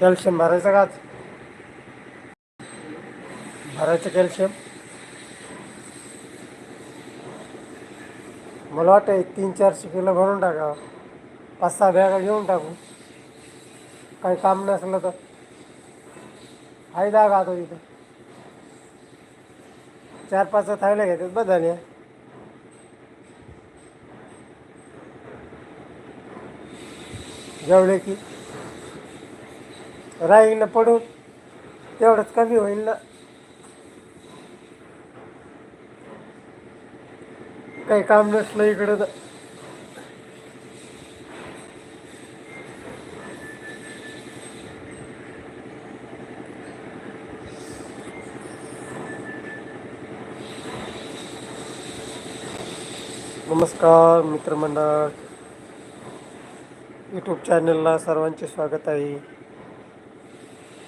Calcium भरायचं का भरायचं कॅल्शियम? मला वाटतं एक तीन चारशे किलो भरून टाकावं पाच सहा बॅगा घेऊन टाकू. काही काम नसलं तर. आहे जागा आता तिथं. चार पाच थायला घेतात बस झाले जेवढे की. राहील पडून. तेवढंच कमी होईल ना. काही काम नसलं इकडं तर. नमस्कार मित्रमंडळ. यूट्यूब चॅनलला सर्वांचे स्वागत आहे.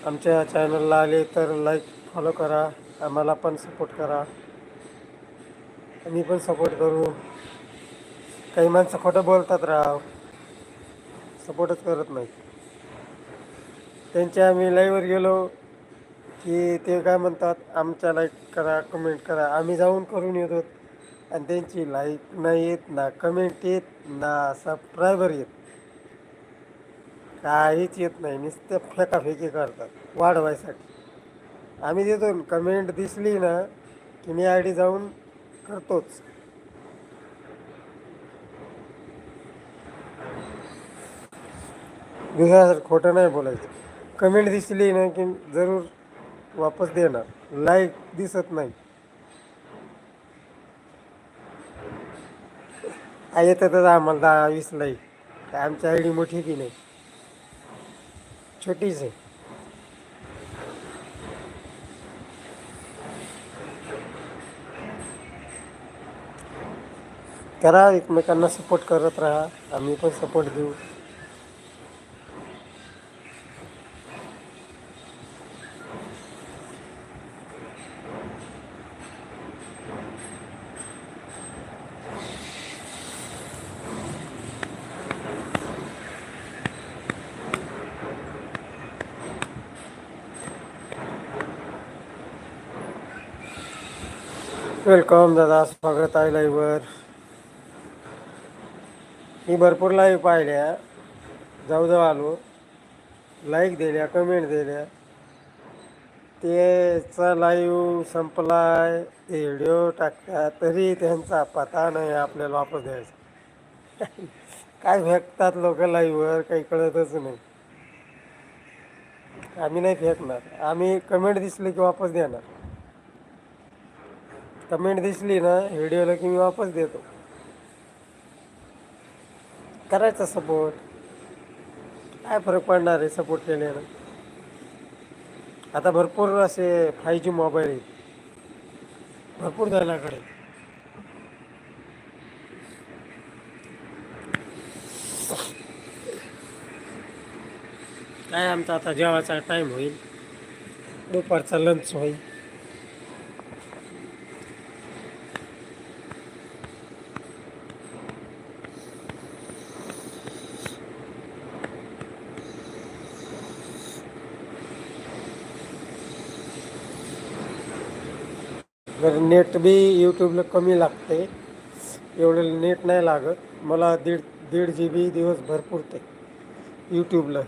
आमच्या चॅनलला आले तर लाईक फॉलो करा. आम्हाला पण सपोर्ट करा. आम्ही पण सपोर्ट करू. काही माणसं खोटं बोलतात राव. सपोर्टच करत नाही त्यांच्या आम्ही लाईव्हवर गेलो की ते काय म्हणतात आमच्या लाईक करा कमेंट करा. आम्ही जाऊन करून येतो. आणि त्यांची लाईक नाही येत ना कमेंट येत ना सबस्क्रायबर येत. काहीच येत नाही. नुसतं फेकाफेकी करतात वाढवायसाठी. आम्ही देतो. कमेंट दिसली ना की मी आय डी जाऊन करतोच. दुसऱ्या खोटं नाही बोलायचं. कमेंट दिसली ना की जरूर वापस देणार. लाईक दिसत नाही. येतातच आम्हाला दहा वीस लाईक. काय आमची आय डी मोठी की नाही? छोटीच आहे. करा एकमेकांना सपोर्ट करत राहा. आम्ही पण सपोर्ट देऊ. वेलकम दादा. स्वागत आहे लाईव्हवर मी भरपूर लाईव्ह पाहिल्या. जाऊ जाऊ आलो. लाईक दिल्या कमेंट दिल्या. त्याचा लाईव्ह संपलाय. ते व्हिडिओ टाकतात तरी त्यांचा पता नाही आपल्याला वापस द्यायचा. काय फेकतात लोक लाईव्हवर काही कळतच नाही. आम्ही नाही फेकणार. आम्ही कमेंट दिसली की वापस देणार. कमेंट दिसली ना व्हिडिओला की मी वापस देतो. करायचा सपोर्ट काय फरक पडणार आहे सपोर्ट केल्यानं? आता भरपूर असे फाय जी मोबाईल आहेत. भरपूर जणांकडे काय आमचा आता जेवायचा टाईम होईल. दुपारचा लंच होईल. जर नेट बी यूट्यूबला कमी लागते एवढं नेट नाही लागत. मला दीड दीड जी बी दिवस भरपूर ते यूट्यूबला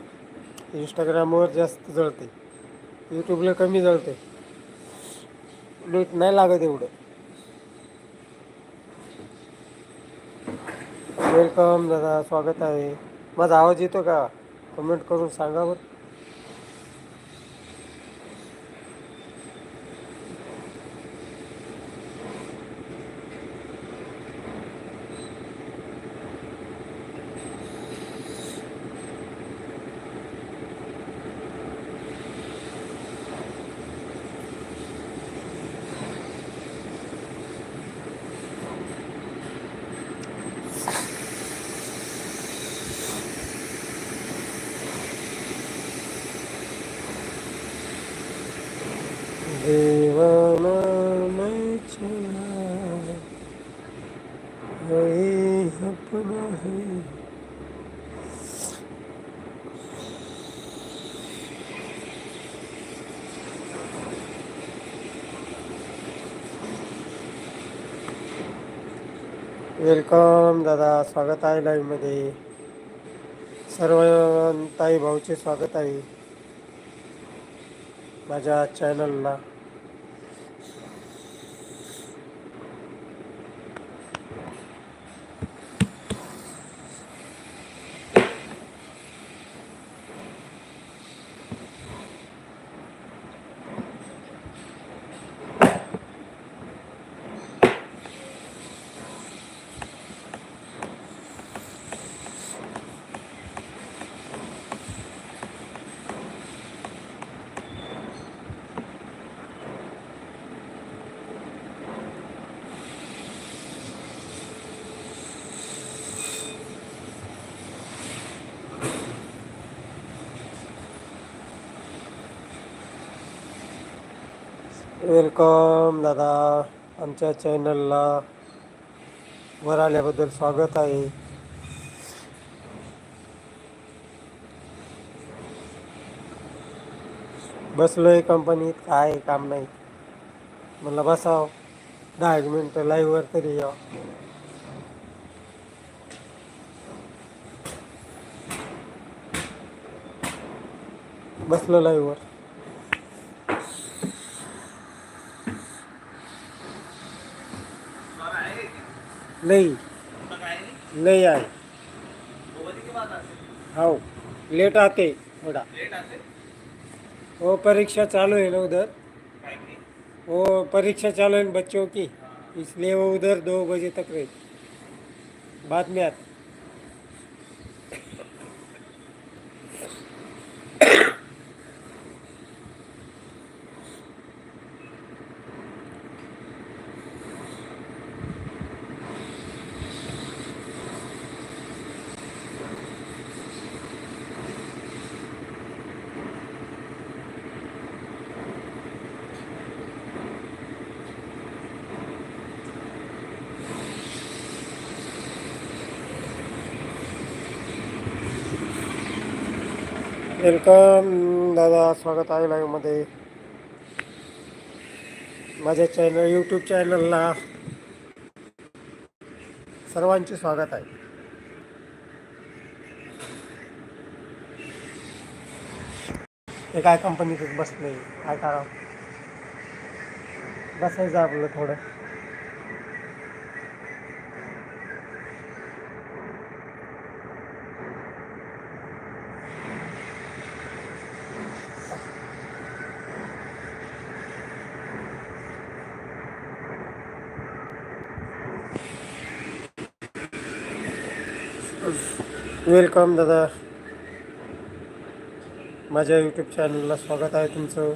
इंस्टाग्रामवर जास्त जळते. यूट्यूबला कमी जळते. नेट नाही लागत एवढं. वेलकम दादा स्वागत आहे. माझा आवाज येतो का? कमेंट करून सांगा बरं. वेलकम दादा स्वागत आहे लाईव्हमध्ये सर्व ताई भाऊचे स्वागत आहे. माझ्या चॅनलला वेलकम दादा. आमच्या चॅनलला वर आल्याबद्दल स्वागत आहे. बसलोय कंपनीत काय काम नाही. म्हणलं बसाव. दहा एक मिनटं लाईव्हवर तरी या बसलो लाईव्हवर नाही नाही आहे. हो लेट आते. थोड़ा. वो हो, परीक्षा चालू है ना उधर वो हो, परीक्षा चालू है ना बच्चों की. इसलिए वो उधर दो बजे तक रहे. बाद में आते वेलकम दादा स्वागत आहे लाईव्हमध्ये माझ्या चॅनल यूट्यूब चॅनलला सर्वांचे स्वागत आहे. हे काय कंपनीतच बसले काय करावं? बसायचं आपलं थोडं. वेलकम दादा. माझ्या यूट्यूब चॅनलला स्वागत आहे तुमचं.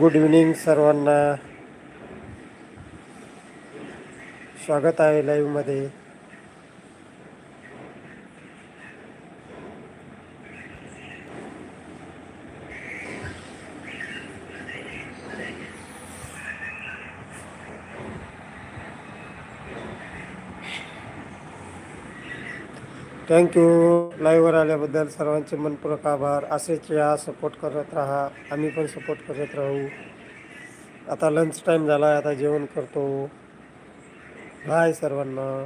गुड इव्हनिंग सर्वांना. स्वागत आहे लाईव्हमध्ये थँक्यू लाईव्हवर आल्याबद्दल सर्वांचे मनपूर्वक आभार. असेच या सपोर्ट करत राहा. आम्ही पण सपोर्ट करत राहू. आता लंच टाईम झाला आहे आता जेवण करतो. बाय सर्वांना.